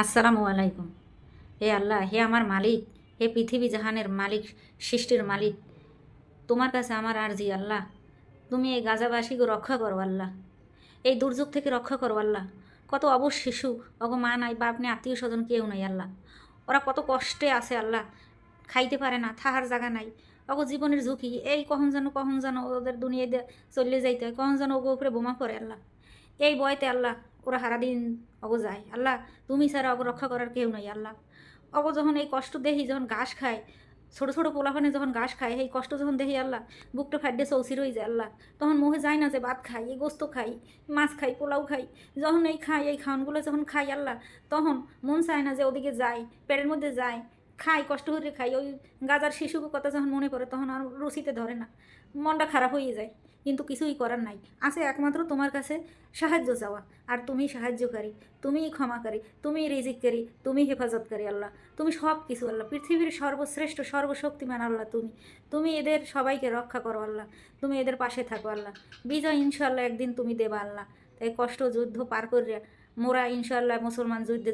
আসসালামু আলাইকুম। হে আল্লাহ, হে আমার মালিক, হে পৃথিবী জাহানের মালিক, সৃষ্টির মালিক, তোমার কাছে আমার আরজি আল্লাহ। তুমি এই গাজাবাসীকে রক্ষা করো আল্লাহ। এই দুর্যোগ থেকে রক্ষা করো আল্লাহ। কত অবশ শিশু, অগো মা নাই, বাপ নেই, আত্মীয় স্বজন কেউ নাই আল্লাহ। ওরা কত কষ্টে আছে আল্লাহ। খাইতে পারে না, থাহার জায়গা নাই। অগো জীবনের ঝুঁকি, এই কখন যেন কখন যেন ওদের দুনিয়ায় দিয়ে চলে যাইতে হয়, কখন যেন ওগো উপরে বোমা পড়ে আল্লাহ। এই বয়তে আল্লাহ ওরা সারাদিন অগো যায়। আল্লাহ, তুমি ছাড়া অগো রক্ষা করার কেউ নাই, আল্লাহ। অগো যখন এই কষ্ট দেখি যখন ঘাস খায়, ছোটো ছোটো পোলাপানে যখন ঘাস খায়, এই কষ্ট যখন দেখি আল্লাহ, বুকটা ফাড্ডে চৌসি রয়ে যায়, আল্লাহ। তখন মুখে যায় না যে ভাত খাই, এই গোস্ত খাই, মাছ খাই, পোলাও খাই। যখন এই খাই, এই খাওয়ানগুলো যখন খাই, আল্লাহ, তখন মন চায় না যে ওদিকে যায়, পেটের মধ্যে যায় খাই, কষ্ট করে খাই। ওই গাজার শিশুকে কথা যখন মনে পড়ে, তখন আর রুচিতে ধরে না। মনটা খারাপ হয়ে যায়, কিন্তু কিছুই করার নাই। আছে একমাত্র তোমার কাছে সাহায্য চাওয়া, আর তুমি সাহায্যকারী তুমিই ক্ষমাকারী তুমিই রিজিককারী, তুমি হেফাজতকারী আল্লাহ, তুমি সব কিছু আল্লাহ। পৃথিবীর সর্বশ্রেষ্ঠ, সর্বশক্তিমান আল্লাহ তুমি। তুমি এদের সবাইকে রক্ষা করো আল্লাহ, তুমি এদের পাশে থাকো আল্লাহ। বিজয় ইনশাল্লাহ একদিন তুমি দেবা আল্লাহ। তাই কষ্ট যুদ্ধ পার করিয়া মোরা ইনশাল্লাহ মুসলমান যুদ্ধে